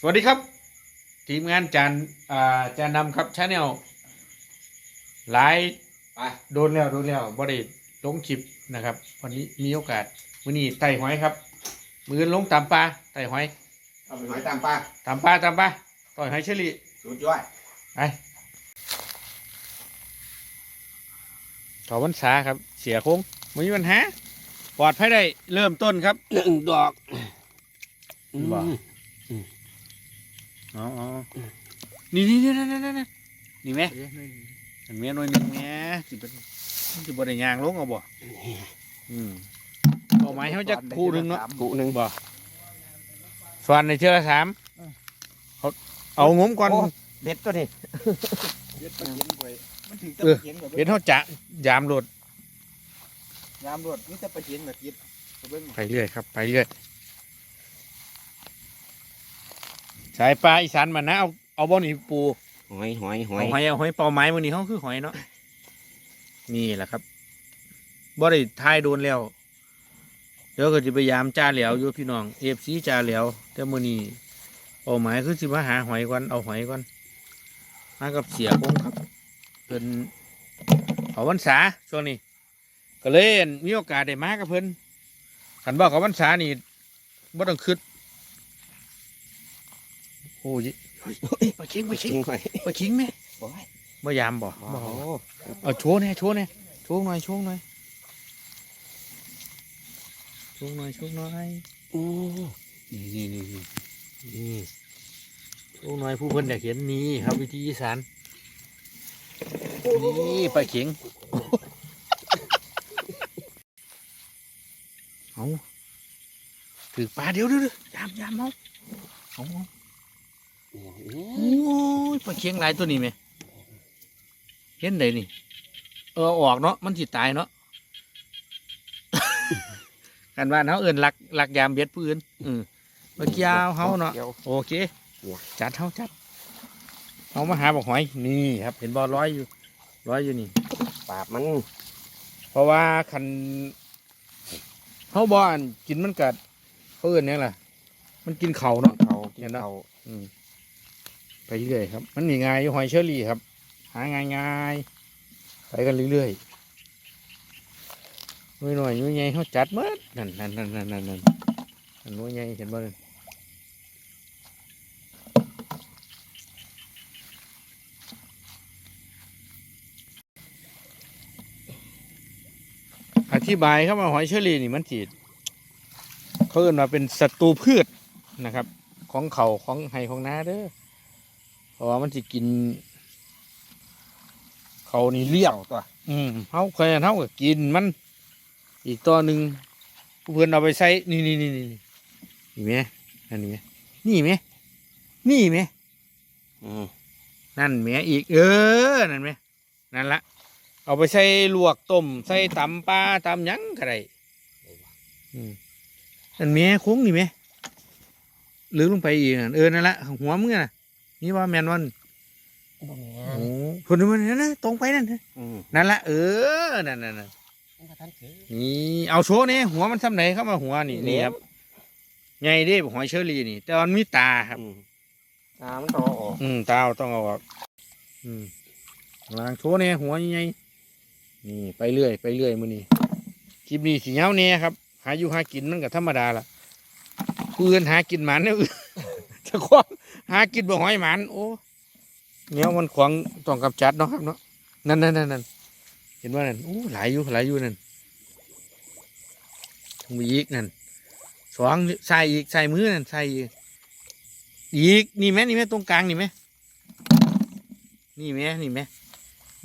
สวัสดีครับ ทีมงานจานอ่าจานนำครับชาแนลหลายไปโดนแล้วโดนแล้วบ่ได้ลงคลิปนะครับ วันนี้มีโอกาสมื้อนี้ไต่หอยครับ มือลงตามปลาไต่หอยเอาไปหอยตามปลาตามปลาตามปลาต่อยหอยเชอรี่สุดยอดไปขอวันษาครับ เสียโค้งไม่มีปัญหาปลอดภัยได้เริ่มต้นครับหนึ่งดอกบ่อ๋ ออ๋อนี่นี่นี่นั่นนั่นนั่นนี่ไหมอันเมียน้อยหนึ่งแหม่สิเป็นสิบ่ได้ยางลงเอาบ่อืมเอาไม้เขาจะคู่หนึ่งเนาะกูหนึ่งบ่ส่วนในเชือละสามเขาเอางมก่อนโอ้เด็ดตัวนี้เย็ดปลาเข็งไว้มันถึงจะเออปลาเข็งกับเห็นเขาจะยามโหลดยามรวดนี่จะปลาเข็งแบบยิดไปเบิ้งไปเรื่อยครับ ไปเรื่อย สายปลาอีสานมานะเอาเอาบ่อนี่ปูหอยหอยหอยเอาหอยเอาหอยเป่าไม้มื้อนี้เขาคือหอยเนาะนี่แหละครับบ่ได้ทายโดนแล้วเดี๋ยวก็จะพยายามจ้าเหลียวอยู่พี่น้องเอฟซีจ้าเหลียวแต่มื้อนี้เป้าหมายคือสิมาหาหอยก่อนเอาหอยก่อนมากับเสียคงครับเพิ่นเขาวันษาช่วงนี้ ก็เลยมีโอกาสได้มากับเพิ่นขันบอกเขาวันษานี่บ่ต้องคิดโอ้ยไปคิงไปคิงริงหอยไปคิงไหมบ่อยบ่ยามบ่โอ้บ่โหเอาโชว์เนี่ยโชว์เนี่ยโชว์หน่อยโชว์หน่อยโชว์หน่อยโชว์หน่อยโอืมนี่นี่นี่นี่นี่โชว์หน่อยผู้เพิ่นอยากเห็นนี่ครับวิธีอีสานนี่ปลาเข็งเอาถือปลาเดี๋ยวเดี๋ยวยามยามเอาเอาเอา โอ้ยปลาเข็งหลายตัวนี้ไหมเห็นได้นี่ เออออกเนาะมันสิตายเนาะกันว่าเขาเอื่นลักลักยามเบ็ดผู้อื่นอืมเมื่อกี้เอาเขาเนาะกี่ยวโอเคเนี่ยจัดเขาจัดเอามาหาบอกหอยนี่ครับ เห็นบอลร้อยอยู่ ร้อยอยู่นี่ปากมัน เพราะว่าคันเขาบอนกินมันกัดเขาเอื่นเนี่ยแหละมันกินเข่าเนาะเขากิเห็นนเนอะเขาอืม ไปเรื่อยครับ มันมีง่ายอยู่หอยเชอรี่ครับ หาง่ายง่ายไปกันเรื่อยๆหน่อยหน่อยน่วยใหญ่เขาจัดหมดนั่นนั่นนั่นนั่นนั่นนั่นนหน่วยใหญ่เห็นบ่นั่นอธิบายครับว่าหอยเชอรี่นี่มันจีดเขาเรียกว่าเป็นศัตรูพืชนะครับ ของเขาของไห้ของนาเด้อ เพราะว่ามันจะกิน เขานี่เลี้ยงตัวอืมเขาเคยเท่ากับกินมัน อีกตัวหนึ่งผู้เพื่อนเอาไปใส่นี่นี่นี่นี่นี่ไหมอันนี้ไหมนี่ไหมนี่ไหมอืมนั่นไหมอีก เออนั่นไหมนั่นละเอาไปใส่ลวกต้มใส่ตำปลาตำหยังก็ได้อืมนั่นไหมคุ้งนี่ไหมลืมลงไปอีกนั่นเออนั่นละหัวมึงน่ะ นี่ว่าแมนวันบ่แม่โอ้คนนึงมันนั่นนะตรงไปนั่นนะอืมนั่นละเออนั่นนั่นนั่นมันก็ทันถือนี่เอาโชว์นี่หัวมันซ้ำไหนเข้ามาหัวนี่นี่ครับใหญ่เด้หอยเชอรี่นี่ แต่มันมีตาครับ อืมตามันต้องเอาออกอืมตาต้องเอาออกอืมลางโชว์เนี่ยหัวใหญ่ๆนี่ไปเรื่อย ไปเรื่อยมือนี่คลิปนี้สีเงาเนี่ยครับ หาอยู่หากินมันก็ธรรมดาละผู้อื่นหากินหมันเนี่ย จะควงหากินบ่หอยหมันโอ้เนี้ยมันขวางต้องกำจัดเนาะครับเนาะนั่นนั่นนั่นนั่นเห็นว่านั่นโอ้หลายอยู่หลายอยู่นั่นมีอีกนั่นสองใส่อีกใส่มือนั่นใส่อีกอีกนี่ไหมนี่ไหมตรงกลางนี่ไหมนี่ไหมนี่ไหม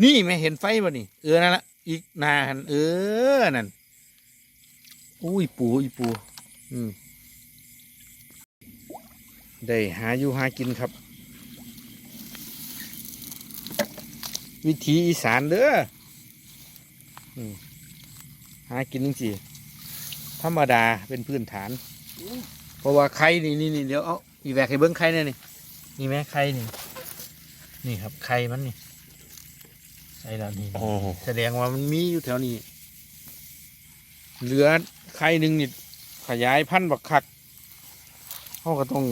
นี่ไหมเห็นไฟบ่นี่เออนั่นละอีกนานเออนั่นอุ้ยปูอีปูอืม ได้หาอยู่หากินครับ วิธีอีสานเด้ออืมหากินจริงๆธรรมดาเป็นพื้นฐาน เพราะว่าไข่นี่นี่นี่เดี๋ยวเอาอีแวกให้เบิ้งไข่หน่อยนี่นี่ไหมไข่นี่ นี่ครับไข่มันนี่ใส่แล้วนี่โอ้โหแสดงว่ามันมีอยู่แถวนี้เหลือไข่หนึ่งนี่ขยายพันธุ์บักคักเขาก็ต้อง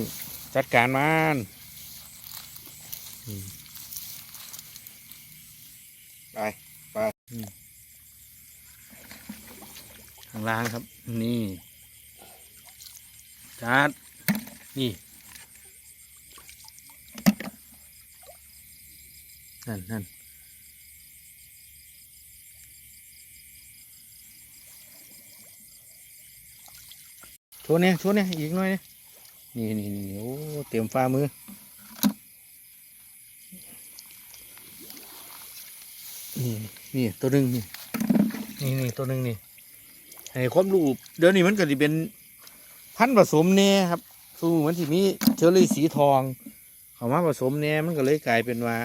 จัดการมันอืมไป ไปอืมข้างล่างครับ นี่จัดนี่นั่นนั่นโชว์เนี่ยโชว์เนี่ยอีกหน่อยเนี่ย นี่นี่นี่โอ้เตรียมฟ้ามือ นี่นี่ตัวหนึ่งนี่นี่นี่ตัวหนึ่งนี่ให้ความรู้เดี๋ยวนี้มันก็จะเป็นพันธุ์ผสมแน่ครับสู้มันที่มีเชอรี่สีทองเขามาผสมแน่มันก็เลยกลายเป็นว่า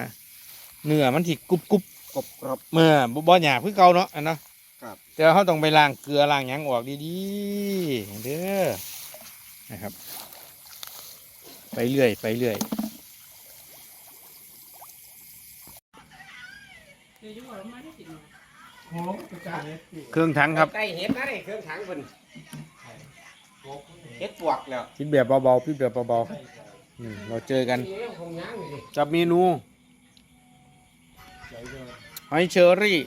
เนื้อมันที่กรุบกรุบกบกรอบเมื่อบ่บ่หยาบคือเก่าเนาะอันเนาะครับแต่เขาต้องไปล้างเกลือล้างหยังออกดีๆเด้อนะครับ ไปเรื่อย ไปเรื่อยเครื่องทั้งครับใกล้เห็ดนะนี่เครื่องถังเพิ่นเห็ดปวกแล้วพิดแบบเบาๆพิดแบบเบาๆอืมเราเจอกันนี่คงย่างอยู่ดิจับเมนูหอยเชอรี่